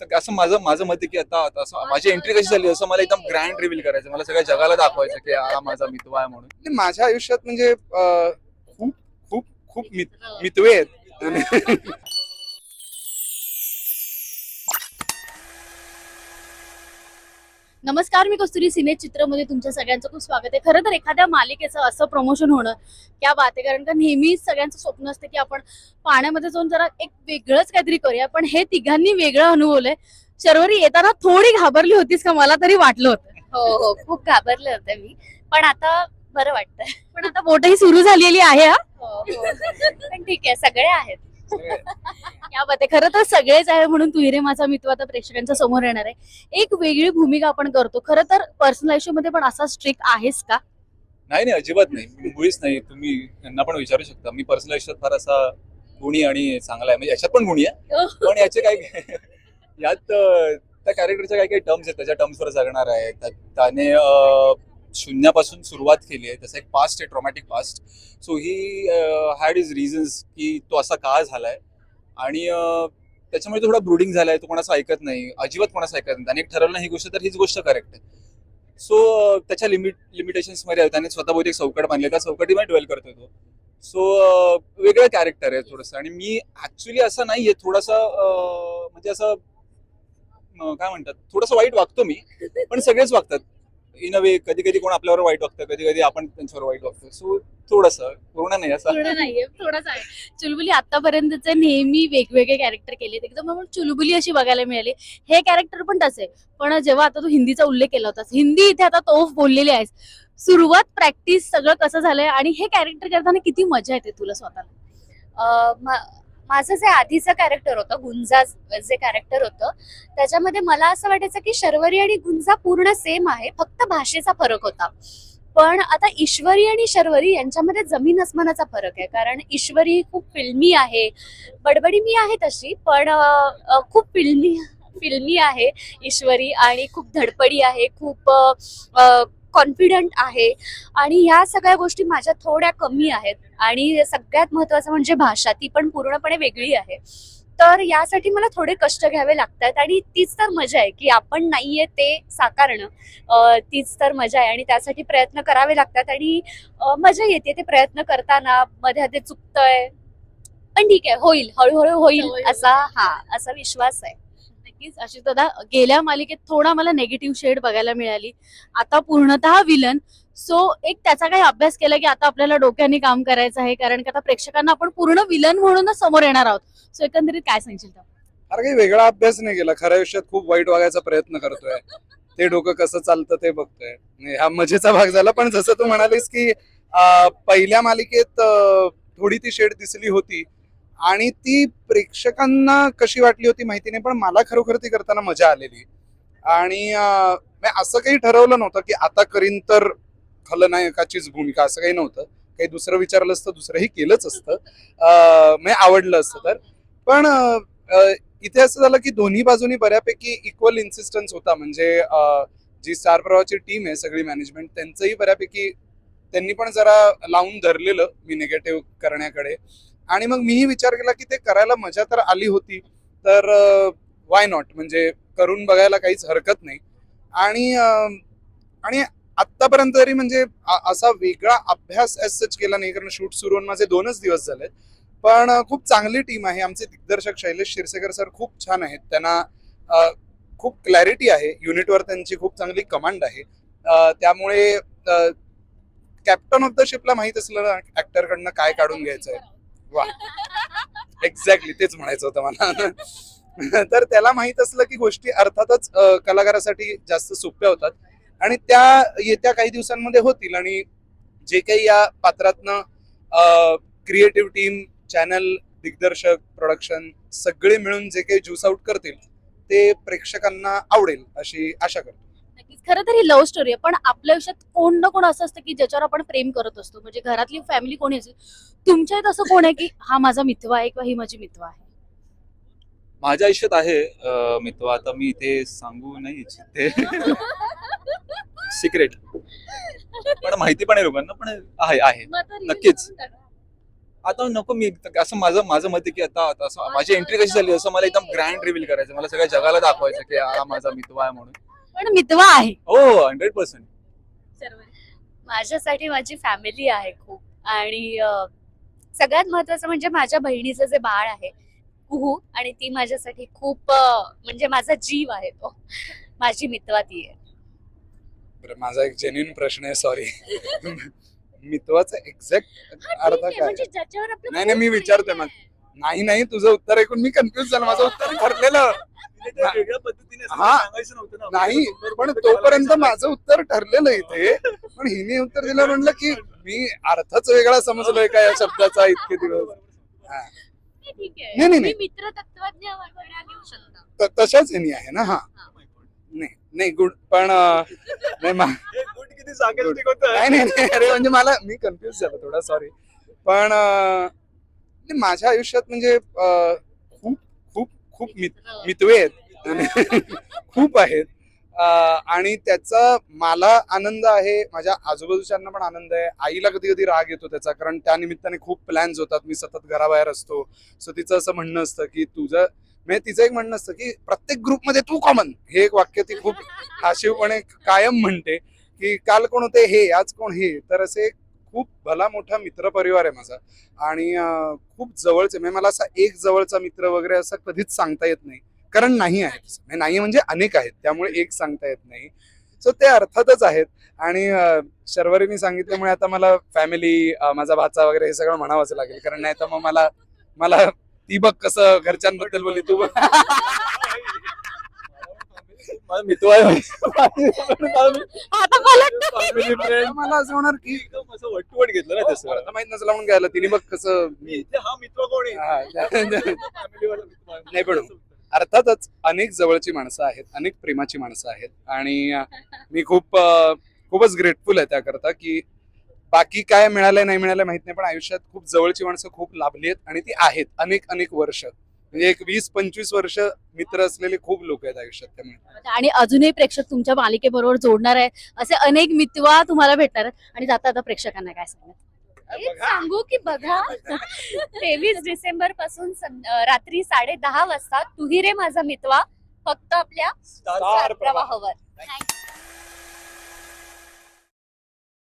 तर असं माझं माझं मत आहे की आता असं माझी एंट्री कशी झाली? असं मला एकदम ग्रँड रिव्हील करायचं मला सगळ्या जगाला दाखवायचं की हा माझा मितवा आहे म्हणून. माझ्या आयुष्यात म्हणजे अं, खूप खूप खूप मित मितवे आहेत. नमस्कार मी कस्तुरी सिने चित्रमध्ये तुमच्या सगळ्यांचं खूप स्वागत आहे. खरं तर एखाद्या मालिकेचं असं प्रमोशन होणं क्या बात आहे. कारण का नेहमीच सगळ्यांचं स्वप्न असतं की आपण पाण्यामध्ये जाऊन जरा एक वेगळंच काहीतरी करूया. पण हे तिघांनी वेगळं अनुभवलंय शर्वरी येताना थोडी घाबरली होतीस का मला तरी वाटलं होतं. हो हो खूप घाबरले होते मी. पण आता बरं वाटतंय. पण आता बोटही सुरू झालेली आहे हा हो, पण ठीक आहे सगळे आहेत. या बात आहे. खरं तर सगळेच आहे म्हणून तू रे माझा मित्र आता प्रेक्षकांच्या समोर येणार आहे. एक वेगळी भूमिका आपण करतो. खरं तर पर्सनल आयुष्यामध्ये पण असा स्ट्रिक्ट आहेस का? नाही नाही अजिबात नाही. मुळीच नाही. तुम्ही यांना पण विचारू शकता. मी पर्सनल आयुष्यात फार असा गुणी आणि चांगला आहे. म्हणजे याच्यात पण गुणी आहे. पण याचे काही यात त्या कॅरेक्टरच्या काही काही टर्म्स आहेत. त्याच्या टर्म्सवर जगणार आहे. त्या- त्याने शून्यापासून सुरुवात केली आहे. त्याचा एक पास्ट आहे traumatic past so he had his reasons की तो असा का झालाय. आणि uh, त्याच्यामुळे थोडा ब्रुडिंग झालाय तो कोणाचं ऐकत नाही अजिबात कोणाचं ऐकत नाही. त्याने ठरवलं ही गोष्ट तर हीच गोष्ट करेक्ट आहे. सो uh, त्याच्या लिमिट लिमिटेशन्समध्ये त्याने स्वतः एक चौकट बांधले त्या चौकटीमध्ये डवेल करतोय तो. सो uh, वेगळं कॅरेक्टर आहे थोडंसं. आणि मी ऍक्च्युली असं नाहीये थोडंसं म्हणजे असं काय म्हणतात थोडंसं वाईट वागतो मी पण सगळेच वागतात. इन अ वे कधी कधी कोण आपल्यावर वाईट वागतं कधी कधी आपण त्यांच्यावर वाईट वागतो सो थोडस पूर्ण नाही असं. पूर्ण नाहीये थोडाच आहे. चुलबुली आतापर्यंतचे नेहमी वेगवेगळे कॅरेक्टर केलेत. एकदम आपण चुलबुली अशी बघायला मिळाली. हे कॅरेक्टर पण तसे. पण जेव्हा आता तू हिंदीचा उल्लेख केला होतास हिंदी इथे आता तोफ बोललेली आहेस. सुरुवात प्रॅक्टिस सगळं कसं झालंय आणि हे कॅरेक्टर करताना किती मजा येते तुला स्वतःला? अं, माझं जे आधीचं कॅरेक्टर होतं गुंजा जे कॅरेक्टर होतं त्याच्यामध्ये मला असं वाटायचं की शर्वरी आणि गुंजा पूर्ण सेम आहे फक्त भाषेचा फरक होता. पण आता ईश्वरी आणि शर्वरी यांच्यामध्ये जमीन अस्मानाचा फरक आहे कारण ईश्वरी खूप फिल्मी आहे बडबडी मी आहे तशी पण खूप फिल्मी फिल्मी आहे ईश्वरी आणि खूप धडपडी आहे खूप कॉन्फिडंट आहे. आणि ह्या सगळ्या गोष्टी माझ्या थोड्या कमी आहेत. आणि सगळ्यात महत्वाचं म्हणजे भाषा ती पण पूर्णपणे वेगळी आहे. तर यासाठी मला थोडे कष्ट घ्यावे लागतात आणि तीच तर मजा आहे की आपण नाहीये ते साकारणं. तीच तर मजा आहे आणि त्यासाठी प्रयत्न करावे लागतात आणि मजा येते ते प्रयत्न करताना. मध्ये मध्ये चुकतंय. पण ठीक आहे होईल. हळूहळू होईल. असा हा असा विश्वास आहे. नक्कीच. अशी दादा गेल्या मालिकेत थोडा मला नेगेटिव्ह शेड बघायला मिळाली. आता पूर्णतः विलन सो एक त्याचा काही अभ्यास केला की आता आपल्याला डोक्याने काम करायचं आहे. कारण की आता प्रेक्षकांना आपण पूर्ण विलन म्हणूनच समोर येणार आहोत. सो एकंदरीत काय सांगशील अरे काही वेगळा अभ्यास नाही केला. खऱ्या आयुष्यात खूप वाईट वागायचा प्रयत्न करतोय. ते डोकं कसं चालतं ते बघतोय. हा मजेचा भाग झाला. पण जसं तू म्हणालीस की पहिल्या मालिकेत थोडी ती शेड दिसली होती. आणि ती प्रेक्षकांना कशी वाटली होती माहिती नाही पण मला खरोखर ती करताना मजा आलेली. आणि मी असं काही ठरवलं नव्हतं की आता करीन तर खलनायकाचीच भूमिका असं काही नव्हतं. काही दुसरं विचारलं असतं दुसरंही केलंच असतं. म्हणजे आवडलं असतं तर. पण इथे असं झालं की दोन्ही बाजूनी बऱ्यापैकी इक्वल इन्सिस्टन्स होता. म्हणजे जी स्टार प्रवाहाची टीम आहे सगळी मॅनेजमेंट त्यांचंही बऱ्यापैकी त्यांनी पण जरा लावून धरलेलं मी निगेटिव्ह करण्याकडे. आणि मग मीही विचार केला की ते करायला मजा तर आली होती तर वाय नॉट म्हणजे करून बघायला काहीच हरकत नाही. आणि आणि आत्तापर्यंत तरी म्हणजे असा वेगळा अभ्यास एस सच केला नाही कारण शूट सुरू होऊन माझे दोनच दिवस झाले पण खूप चांगली टीम आहे. आमचे दिग्दर्शक शैलेश शिरसेकर सर खूप छान आहेत. त्यांना खूप क्लॅरिटी आहे. युनिटवर त्यांची खूप चांगली कमांड आहे. त्यामुळे कॅप्टन ऑफ द शिपला माहीत असलं ऍक्टर कडनं काय काढून घ्यायचंय? वा. एक्झॅक्टली तेच म्हणायचं होतं मला. तर त्याला माहीत असलं की गोष्टी अर्थातच कलाकारासाठी जास्त सोप्या होतात. आणि त्या येत्या काही दिवसांमध्ये होतील आणि जे काही या पात्रातनं क्रिएटिव्ह टीम चॅनल दिग्दर्शक प्रोडक्शन सगळे मिळून जे काही ज्यूस आउट करतील ते प्रेक्षकांना आवडेल अशी आशा करतो. नक्कीच खरं तर ही लव्ह स्टोरी आहे पण आपल्या आयुष्यात कोण ना कोण असं असतं की ज्याच्यावर आपण प्रेम करत असतो. म्हणजे घरातली फॅमिली कोणी असेल तुमच्यात असं कोण आहे की हा माझा मित्र आहे किंवा ही माझी मित्र आहे माझ्या आयुष्यात आहे अं, मितवा. आता मी इथे सांगू नाही इच्छिते. सिक्रेट पण माहिती पण आहे लोकांना पण आहे आहे. नक्कीच. आता नको मी असं माझं माझं मत आहे की आता आता असं माझी एंट्री कशी झाली असं मला एकदम ग्रँड रिव्हील करायचं. मला सगळ्या जगाला दाखवायचं की हा माझा मितवा आहे म्हणून. पण मितवा आहे. हो हंड्रेड पर्सेंट माझ्यासाठी माझी फॅमिली आहे खूप. आणि अं, सगळ्यात महत्वाचं म्हणजे माझ्या बहिणीचं जे बाळ आहे कुहू आणि ती माझ्यासाठी खूप अं, म्हणजे माझा जीव आहे तो. माझी मितवा ती आहे. बरं माझा एक जेन्युन प्रश्न आहे सॉरी मितवाचा एक्झॅक्ट अर्थ काय? म्हणजे ज्याच्यावर आपलं नाही, नाही, मी खूप विचारतोय प्रेम आहे. नाही नाही तुझं उत्तर ऐकून मी कन्फ्युज झालो. माझं उत्तर ठरलेलं. वेगळ्या पद्धतीने असं हा. सांगायचं नव्हतं ना. नाही पण तोपर्यंत माझं उत्तर ठरलेलं इथे पण हिने उत्तर दिलं म्हणलं की मी अर्थच वेगळा समजलोय का या शब्दाचा इतके दिवस? हा. नाही, ठीक नाही, आहे. नाही, मी नाही. मित्र तत्वज्ञ वाटण्या घेऊ शकता. त- तशाच ह्यानी आहे ना हा. नाही नाही गुड पण अं, नाही मा- हे गुड किती होतं. नाही नाही नाही, अरे म्हणजे मला मी कन्फ्युज झालो थोडा सॉरी पण अं, म्हणजे माझ्या आयुष्यात म्हणजे खूप खूप खूप मितवे आहेत. खूप आहेत. आणि त्याचा मला आनंद आहे माझ्या आजूबाजूच्यांना पण आनंद आहे. आईला कधी कधी राग येतो त्याचा कारण त्या निमित्ताने खूप प्लॅन्स होतात. मी सतत घराबाहेर असतो. सो तिचं असं म्हणणं असतं की तुझं म्हणजे तिचं एक म्हणणं असतं की प्रत्येक ग्रुपमध्ये तू कॉमन हे एक वाक्य ती खूप हाशिवपणे कायम म्हणते की काल कोण होते हे आज कोण हे. तर असे खूप भला मोठा मित्र परिवार आहे माझा. आणि खूप जवळचे म्हणजे मला असा एक जवळचा मित्र वगैरे असं कधीच सांगता येत नाही. कारण नाही आहे म्हणजे नाही म्हणजे अनेक आहेत. त्यामुळे एक सांगता येत नाही. सो ते अर्थातच आहेत. आणि शर्वरीने सांगितल्यामुळे आता मला फॅमिली माझा भाचा वगैरे हे सगळं म्हणावंच लागेल. कारण नाही तर मग मला मला ती बघ कसं घरच्यांबद्दल बोलली तू बघ. माझा मितवा आहे. आता पलट family friend. मला असं होणार की एकदम असं वटवट घेतलं ना तसं आता माहीत नसलं म्हणून घ्यायला तिने बघ कसं मी इथे हा मित्र कोण आहे? हा, मित्र. नाही पण अर्थातच अनेक जवळची माणसं आहेत अनेक प्रेमाची माणसं आहेत. आणि अं, मी खूप अं, खूपच ग्रेटफुल आहे त्याकरता की बाकी काय मिळालंय नाही मिळालंय माहीत नाही पण आयुष्यात खूप जवळची माणसं खूप लाभली आहेत आणि ती आहेत अनेक अनेक वर्ष. म्हणजे एक वीस पंचवीस वर्ष मित्र असलेले खूप लोक आहेत आयुष्यात त्यामुळे. आणि अजूनही प्रेक्षक तुमच्या मालिकेबरोबर जोडणार आहे असे अनेक मितवा तुम्हाला भेटणार आहेत. आणि जाता आता प्रेक्षकांना काय सांगणार? एक सांगू की बघा. तेवीस डिसेंबरपासून रात्री साडे दहा वाजता तुही रे माझा मितवा फक्त आपल्या स्टार प्रवाहावर.